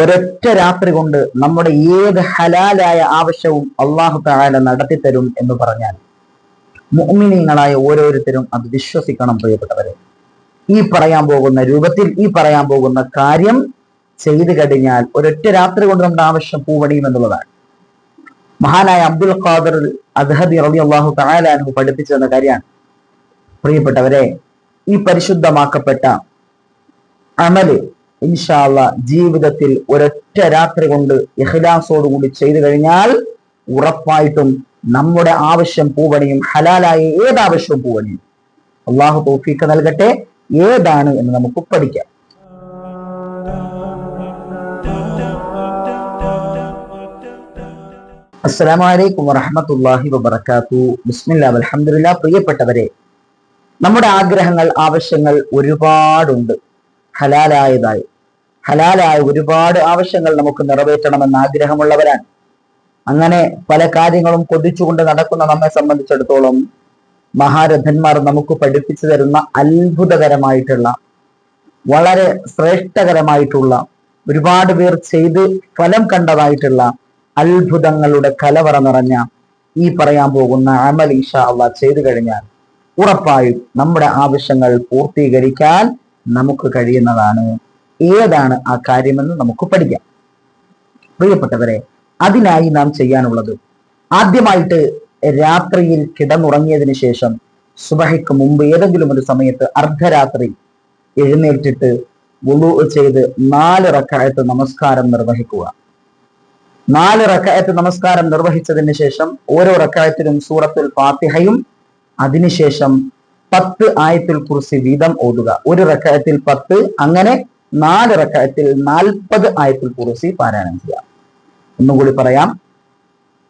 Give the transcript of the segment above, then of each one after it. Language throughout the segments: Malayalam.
ഒരൊറ്റ രാത്രി കൊണ്ട് നമ്മുടെ ഏത് ഹലാലായ ആവശ്യവും അള്ളാഹു താല നടത്തിത്തരും എന്ന് പറഞ്ഞാൽ മുഅ്മിനീങ്ങളായ ഓരോരുത്തരും അത് വിശ്വസിക്കണം പ്രിയപ്പെട്ടവരെ. ഈ പറയാൻ പോകുന്ന രൂപത്തിൽ ഈ പറയാൻ പോകുന്ന കാര്യം ചെയ്തു കഴിഞ്ഞാൽ ഒരൊറ്റ രാത്രി കൊണ്ട് നമ്മുടെ ആവശ്യം പൂവണിയും എന്നുള്ളതാണ്. മഹാനായ അബ്ദുൽ ഖാദർ അദ്ഹദി റബി അള്ളാഹു താലാനു പഠിപ്പിച്ചു തന്ന കാര്യമാണ്. പ്രിയപ്പെട്ടവരെ ഈ പരിശുദ്ധമാക്കപ്പെട്ട അമൽ ഇൻഷാല്ല ജീവിതത്തിൽ ഒരൊറ്റ രാത്രി കൊണ്ട് ഇഖ്ലാസോടുകൂടി ചെയ്തു കഴിഞ്ഞാൽ ഉറപ്പായിട്ടും നമ്മുടെ ആവശ്യം പൂവണിയും ഹലാലായ ഏത് ആവശ്യവും പൂവണിയും. അള്ളാഹു തോഫീക്ക് നൽകട്ടെ. ഏതാണ് എന്ന് നമുക്ക് പഠിക്കാം. അസ്സലാമലൈക്കും വറഹമത്തുല്ലാഹി വബർക്കാത്തു ബിസ്മില്ലാ അലഹമില്ല പ്രിയപ്പെട്ടവരെ നമ്മുടെ ആഗ്രഹങ്ങൾ ആവശ്യങ്ങൾ ഒരുപാടുണ്ട്. ഹലാലായതായി. ഹലാലായ ഒരുപാട് ആവശ്യങ്ങൾ നമുക്ക് നിറവേറ്റണമെന്ന് ആഗ്രഹമുള്ളവരാണ്. അങ്ങനെ പല കാര്യങ്ങളും കൊതിച്ചുകൊണ്ട് നടക്കുന്ന നമ്മെ സംബന്ധിച്ചിടത്തോളം മഹാരഥന്മാർ നമുക്ക് പഠിപ്പിച്ചു തരുന്ന അത്ഭുതകരമായിട്ടുള്ള വളരെ ശ്രേഷ്ഠകരമായിട്ടുള്ള ഒരുപാട് പേർ ചെയ്ത് ഫലം കണ്ടതായിട്ടുള്ള അത്ഭുതങ്ങളുടെ കലവറ നിറഞ്ഞ ഈ പറയാൻ പോകുന്ന അമൽ ഇഷ അള്ളാ ചെയ്തു കഴിഞ്ഞാൽ ഉറപ്പായും നമ്മുടെ ആവശ്യങ്ങൾ പൂർത്തീകരിക്കാൻ നമുക്ക് കഴിയുന്നതാണ്. ഏതാണ് ആ കാര്യമെന്ന് നമുക്ക് പഠിക്കാം. പ്രിയപ്പെട്ടവരെ അതിനായി നാം ചെയ്യാനുള്ളത് ആദ്യമായിട്ട് രാത്രിയിൽ കിടന്നുറങ്ങിയതിന് ശേഷം സുബഹയ്ക്ക് മുമ്പ് ഏതെങ്കിലും ഒരു സമയത്ത് അർദ്ധരാത്രി എഴുന്നേറ്റിട്ട് വുളു ചെയ്ത് നാല് റക്കായത്ത് നമസ്കാരം നിർവഹിക്കുക. നാല് റക്കായത്ത് നമസ്കാരം നിർവഹിച്ചതിന് ശേഷം ഓരോ റക്കായത്തിലും സൂറത്തുൽ ഫാത്തിഹയും അതിനുശേഷം പത്ത് ആയത്തുൽ കുറിസി വീതം ഓതുക. ഒരു റക്കായത്തിൽ പത്ത് അങ്ങനെ നാല് റക്കായത്തിൽ നാൽപ്പത് ആയത്തിൽ കുറിച്ച് പാരായണം ചെയ്യാം. ഒന്നും കൂടി പറയാം.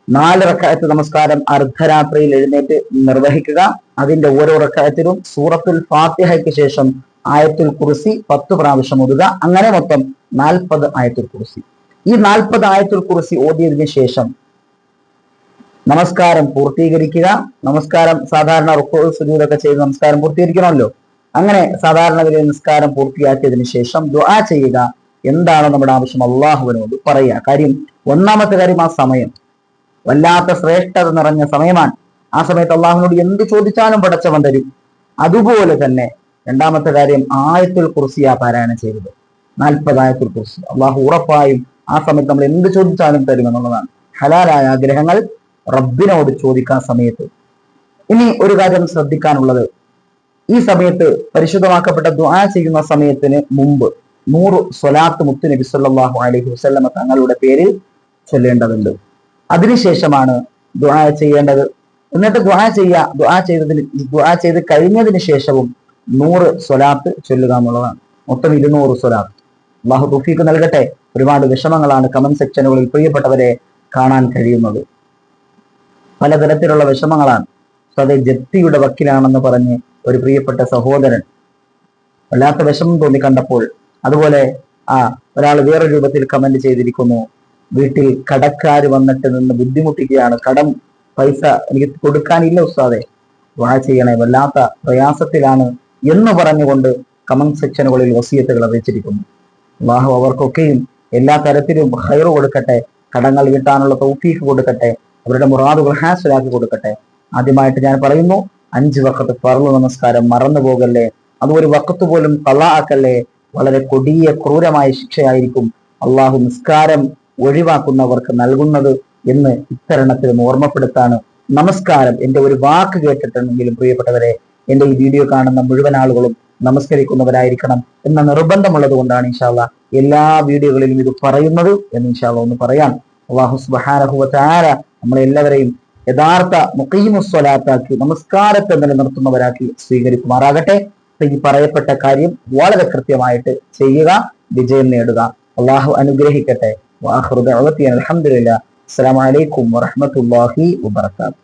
നാല് റക്കായത്ത് നമസ്കാരം അർദ്ധരാത്രിയിൽ എഴുന്നേറ്റ് നിർവഹിക്കുക. അതിന്റെ ഓരോ റക്കായത്തിലും സൂറത്തുൽ ഫാത്തിഹയ്ക്ക് ശേഷം ആയത്തുൽ കുറിസി പത്ത് പ്രാവശ്യം ഓതുക. അങ്ങനെ മൊത്തം നാൽപ്പത് ആയത്തുൽ കുറിസി. ഈ നാൽപ്പത് ആയത്തുൽ കുറിസി ഓതിയതിനു ശേഷം നമസ്കാരം പൂർത്തീകരിക്കുക. നമസ്കാരം സാധാരണ റുക്കോൾ സുജൂതൊക്കെ ചെയ്ത് നമസ്കാരം പൂർത്തീകരിക്കണമല്ലോ. അങ്ങനെ സാധാരണ നിലയിൽ നിസ്കാരം പൂർത്തിയാക്കിയതിനു ശേഷം ദുആ ചെയ്യുക എന്താണ് നമ്മുടെ ആവശ്യം? അള്ളാഹുവിനോട് പറയുക. കാര്യം ഒന്നാമത്തെ കാര്യം ആ സമയം. വല്ലാത്ത ശ്രേഷ്ഠത നിറഞ്ഞ സമയമാണ്. ആ സമയത്ത് അള്ളാഹുവിനോട് എന്ത് ചോദിച്ചാലും പടച്ചവൻ തരും. അതുപോലെ തന്നെ രണ്ടാമത്തെ കാര്യം ആയത്തുൽ കുർസിയ പാരായണം ചെയ്തത്. നാൽപ്പത് ആയത്തുൽ കുർസി. അള്ളാഹു ഉറപ്പായും ആ സമയത്ത് നമ്മൾ എന്ത് ചോദിച്ചാലും തരും എന്നുള്ളതാണ്. ഹലാലായ ആഗ്രഹങ്ങൾ റബ്ബിനോട് ചോദിക്കാൻ സമയത്ത്. ഇനി ഒരു കാര്യം ശ്രദ്ധിക്കാനുള്ളത്. ഈ സമയത്ത് പരിശുദ്ധമാക്കപ്പെട്ട ദുആ ചെയ്യുന്ന സമയത്തിന് മുമ്പ് നൂറ് സ്വലാത്ത് മുത്തു നബി സല്ലാഹു അലൈഹി വസല്ലമ തങ്ങളുടെ പേരിൽ ചൊല്ലേണ്ടതുണ്ട്. അതിനുശേഷമാണ് ദുആ ചെയ്യേണ്ടത്. എന്നിട്ട് ദുആ ചെയ്യുക ദുആ ചെയ്തതിന് ദുആ ചെയ്ത് കഴിഞ്ഞതിന് ശേഷവും നൂറ് സ്വലാത്ത് ചൊല്ലുക എന്നുള്ളതാണ്. മൊത്തം ഇരുന്നൂറ് സ്വലാത്ത്. അള്ളാഹു തുഫീക്ക് നൽകട്ടെ. ഒരുപാട് വിഷമങ്ങളാണ് കമന്റ് സെക്ഷനുകളിൽ പ്രിയപ്പെട്ടവരെ കാണാൻ കഴിയുന്നത്. പലതരത്തിലുള്ള വിഷമങ്ങളാണ്. അത് ജപ്തിയുടെ വക്കിലാണെന്ന് പറഞ്ഞ് ഒരു പ്രിയപ്പെട്ട സഹോദരൻ. വല്ലാത്ത വിഷമം തോന്നി കണ്ടപ്പോൾ. അതുപോലെ ആ ഒരാൾ വേറെ രൂപത്തിൽ കമന്റ് ചെയ്തിരിക്കുന്നു. വീട്ടിൽ കടക്കാർ വന്നിട്ട് നിന്ന് ബുദ്ധിമുട്ടിക്കുകയാണ്. കടം പൈസ എനിക്ക് കൊടുക്കാനില്ല ഉസ്താദെ. വാ ചെയ്യണേ വല്ലാത്ത പ്രയാസത്തിലാണ് എന്ന് പറഞ്ഞുകൊണ്ട് കമന്റ് സെക്ഷനുകളിൽ വസീയത്തുകൾ അറിയിച്ചിരിക്കുന്നു. അള്ളാഹു അവർക്കൊക്കെയും എല്ലാ തരത്തിലും ഹൈറ് കൊടുക്കട്ടെ കടങ്ങൾ വീട്ടാനുള്ള തൗഫീഖ് കൊടുക്കട്ടെ അവരുടെ മുറാദുകൾ ഹാസിലാക്കി കൊടുക്കട്ടെ. ആദ്യമായിട്ട് ഞാൻ പറയുന്നു അഞ്ച് വക്കത്ത് പറന്നു നമസ്കാരം മറന്നു പോകല്ലേ? അത് ഒരു വക്കത്ത് പോലും കള്ളാക്കല്ലേ വളരെ കൊടിയ ക്രൂരമായ ശിക്ഷയായിരിക്കും അള്ളാഹു നിസ്കാരം ഒഴിവാക്കുന്നവർക്ക് നൽകുന്നത് എന്ന് ഇത്തരണത്തിലും ഓർമ്മപ്പെടുത്താണ്. നമസ്കാരം എന്റെ ഒരു വാക്ക് കേട്ടിട്ടുണ്ടെങ്കിലും പ്രിയപ്പെട്ടവരെ എന്റെ ഈ വീഡിയോ കാണുന്ന മുഴുവൻ ആളുകളും നമസ്കരിക്കുന്നവരായിരിക്കണം എന്ന നിർബന്ധമുള്ളത് കൊണ്ടാണ് ഇൻഷാല്ല എല്ലാ വീഡിയോകളിലും ഇത് പറയുന്നത് എന്ന് ഇൻഷാല്ല ഒന്ന് പറയാം. അള്ളാഹു സുബാനഹുബാര നമ്മളെല്ലാവരെയും യഥാർത്ഥ മുഖീമുസ്വലാത്താക്കി നമസ്കാരത്തെ നിലനിർത്തുന്നവരാക്കി സ്വീകരിക്കുമാറാകട്ടെ. ഈ പറയപ്പെട്ട കാര്യം വളരെ കൃത്യമായിട്ട് ചെയ്യുക വിജയം നേടുക. അള്ളാഹു അനുഗ്രഹിക്കട്ടെ. അലഹമുല്ല അസ്സലാമലൈക്കും വറഹമത്തല്ലാഹി വബർക്കാത്തു